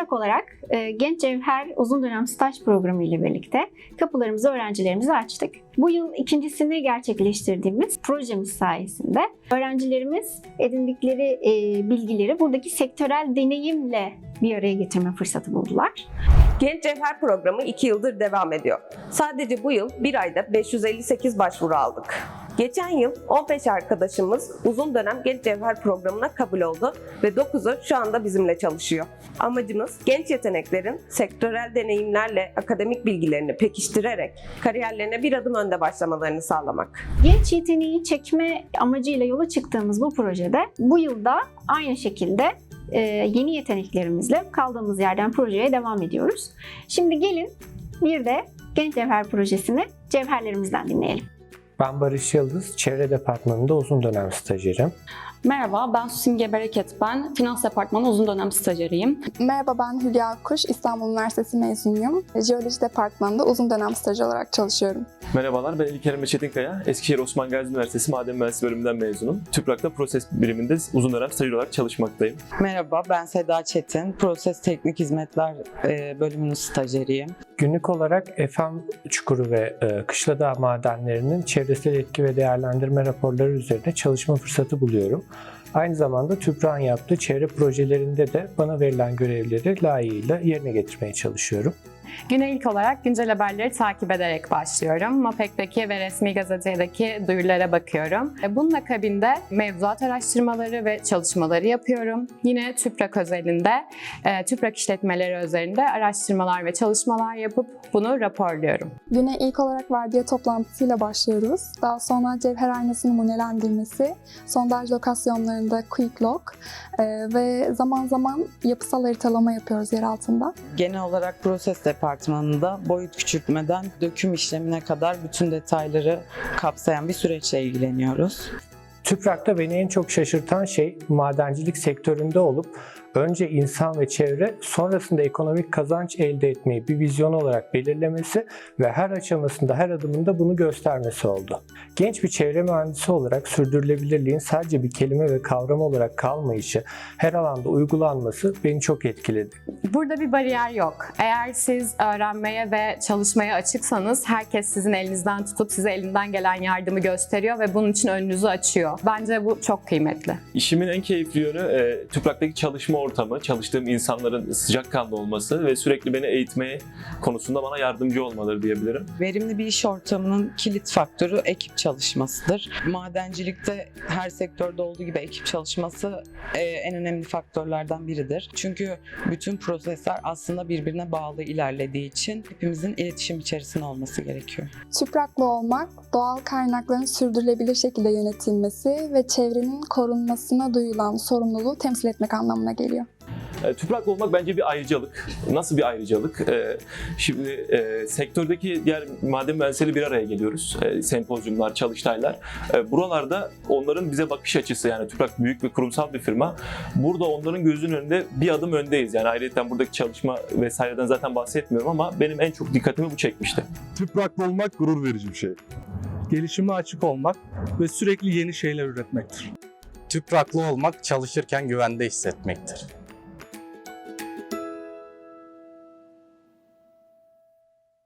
TÜPRAK olarak e, Genç Cevher uzun dönem staj programı ile birlikte kapılarımızı öğrencilerimize açtık. Bu yıl ikincisini gerçekleştirdiğimiz projemiz sayesinde öğrencilerimiz edindikleri e, bilgileri buradaki sektörel deneyimle bir araya getirme fırsatı buldular. Genç Cevher programı 2 yıldır devam ediyor. Sadece bu yıl bir ayda 558 başvuru aldık. Geçen yıl 15 arkadaşımız uzun dönem Genç Cevher programına kabul oldu ve 9'u şu anda bizimle çalışıyor. Amacımız genç yeteneklerin sektörel deneyimlerle akademik bilgilerini pekiştirerek kariyerlerine bir adım önde başlamalarını sağlamak. Genç yeteneği çekme amacıyla yola çıktığımız bu projede bu yılda aynı şekilde yeni yeteneklerimizle kaldığımız yerden projeye devam ediyoruz. Şimdi gelin bir de Genç Cevher projesini cevherlerimizden dinleyelim. Ben Barış Yıldız, Çevre Departmanı'nda uzun dönem stajyerim. Merhaba, ben Simge Bereket ben. Finans Departmanı uzun dönem stajyeriyim. Merhaba ben Hülya Kuş, İstanbul Üniversitesi mezunuyum. Jeoloji Departmanı'nda uzun dönem staj olarak çalışıyorum. Merhabalar, ben İlker Emre Çetinkaya. Eskişehir Osman Gazi Üniversitesi Maden Mühendisliği bölümünden mezunum. TÜPRAK'ta proses biriminde uzun dönem stajyer olarak çalışmaktayım. Merhaba, ben Seda Çetin. Proses Teknik Hizmetler e, bölümünün stajyeriyim. Günlük olarak FM çukuru ve e, kışladağ madenlerinin çevresel etki ve değerlendirme raporları üzerine çalışma fırsatı buluyorum. Aynı zamanda TÜPRAK'ın yaptığı çevre projelerinde de bana verilen görevleri layığıyla yerine getirmeye çalışıyorum. Güne ilk olarak güncel haberleri takip ederek başlıyorum. MAPEK'teki ve resmi gazetedeki duyurulara bakıyorum. E, Bunun akabinde mevzuat araştırmaları ve çalışmaları yapıyorum. Yine TÜPRAK özelinde, e, TÜPRAK işletmeleri üzerinde araştırmalar ve çalışmalar yapıp bunu raporluyorum. Güne ilk olarak vardiya toplantısıyla başlıyoruz. Daha sonra cevher aynasının munelendirmesi, sondaj lokasyonlarında quick lock e, ve zaman zaman yapısal haritalama yapıyoruz yer altında. Genel olarak proses departmanında boyut küçültmeden döküm işlemine kadar bütün detayları kapsayan bir süreçle ilgileniyoruz. TÜPRAK'ta beni en çok şaşırtan şey madencilik sektöründe olup önce insan ve çevre sonrasında ekonomik kazanç elde etmeyi bir vizyon olarak belirlemesi ve her aşamasında her adımında bunu göstermesi oldu. Genç bir çevre mühendisi olarak sürdürülebilirliğin sadece bir kelime ve kavram olarak kalmayışı, her alanda uygulanması beni çok etkiledi. Burada bir bariyer yok. Eğer siz öğrenmeye ve çalışmaya açıksanız herkes sizin elinizden tutup size elinden gelen yardımı gösteriyor ve bunun için önünüzü açıyor. Bence bu çok kıymetli. İşimin en keyifli yönü e, TÜPRAK'taki çalışma ortamı, çalıştığım insanların sıcakkanlı olması ve sürekli beni eğitmeye konusunda bana yardımcı olmaları diyebilirim. Verimli bir iş ortamının kilit faktörü ekip çalışmasıdır. Madencilikte her sektörde olduğu gibi ekip çalışması e, en önemli faktörlerden biridir. Çünkü bütün prosesler aslında birbirine bağlı ilerlediği için hepimizin iletişim içerisinde olması gerekiyor. TÜPRAK'lı olmak, doğal kaynakların sürdürülebilir şekilde yönetilmesi ve çevrenin korunmasına duyulan sorumluluğu temsil etmek anlamına geliyor. E, TÜPRAK olmak bence bir ayrıcalık. Nasıl bir ayrıcalık? E, şimdi e, sektördeki diğer maden mühendisleri bir araya geliyoruz. E, sempozyumlar, çalıştaylar. E, buralarda onların bize bakış açısı yani TÜPRAK büyük bir kurumsal bir firma. Burada onların gözünün önünde bir adım öndeyiz. Yani ayrıca buradaki çalışma vesaireden zaten bahsetmiyorum ama benim en çok dikkatimi bu çekmişti. Tüpraklı olmak gurur verici bir şey. Gelişime açık olmak ve sürekli yeni şeyler üretmektir. Tüpraklı olmak çalışırken güvende hissetmektir.